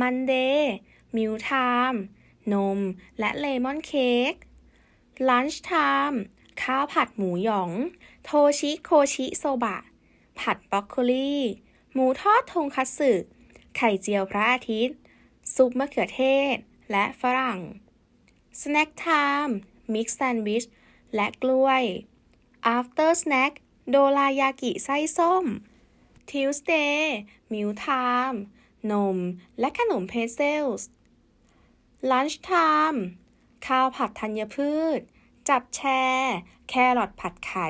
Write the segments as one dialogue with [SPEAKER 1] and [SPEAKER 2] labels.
[SPEAKER 1] มันเดย์มิวไทม์นม และเลมอนเค้กลันช์ไทม์ข้าวผัดหมูหยอง โทชิโคชิโซบะ ผัดบรอกโคลีหมูทอดทงคัตสึ ไข่เจียวพระอาทิตย์ ซุปมะเขือเทศ และฝรั่ง สแน็คไทม์มิกซ์แซนด์วิช และกล้วย After Snack โดรายากิไส้ส้ม Tuesday มิวไทม์ นม และขนมเพรสเซลส์ Lunch Time ข้าวผัดธัญพืช จับแชร์แครอทผัดไข่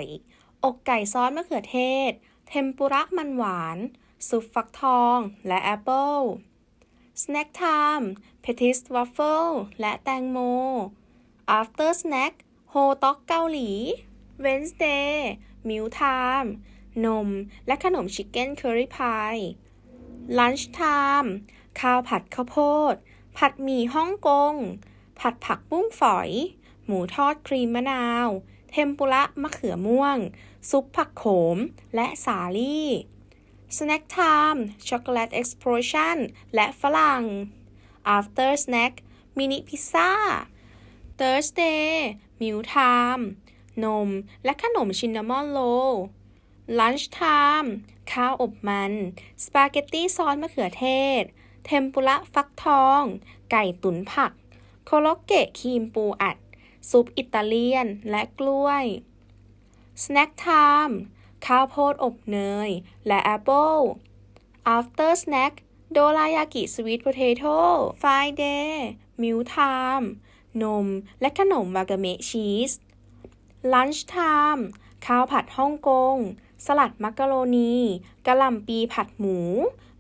[SPEAKER 1] อกไก่ซอสมะเขือเทศ เทมปุระมันหวาน ซุปฟักทอง และแอปเปิล Snack Time เพทิสวัฟเฟิลและแตงโม After Snack โฮต็อกเกาหลี Wednesday มิวไทม์นม และขนมชิคเก้นเคอรี่พาย Lunch Time ข้าวผัดข้าวโพด ผัดหมี่ฮ่องกง ผัดผักบุ้งฝอย หมูทอดครีมมะนาว เทมปุระมะเขือม่วง ซุปผักโขม และสาลี่ Snack Time ช็อกโกแลต Explosion และฝรั่ง After Snack มินิพิซซ่า Thursday มิวไทม์นม และขนมชินนามอนโรล Lunch Time ข้าวอบมัน สปาเกตตี้ซอสมะเขือเทศ เทมปุระฟักทอง ไก่ตุ๋นผัก โคโลเกะครีมปูอัด ซุปอิตาเลียนและกล้วย Snack Time ข้าวโพดอบเนย และแอปเปิล After Snack โดรายากิสวีทโพเทโต้ Friday มิวไทม์นม และขนมวากาเมะชีส Lunch Time ข้าวผัดฮ่องกง สลัดมักกะโรนีกะหล่ำปีผัดหมู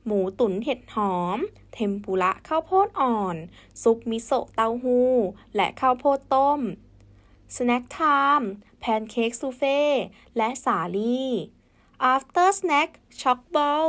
[SPEAKER 1] หมูตุ๋นเห็ดหอม เทมปุระข้าวโพดอ่อน ซุปมิโซะเต้าหู้ และข้าวโพดต้ม สแน็คไทม์แพนเค้กซูเฟ่ และสาลี่ After Snack ช็อกบอล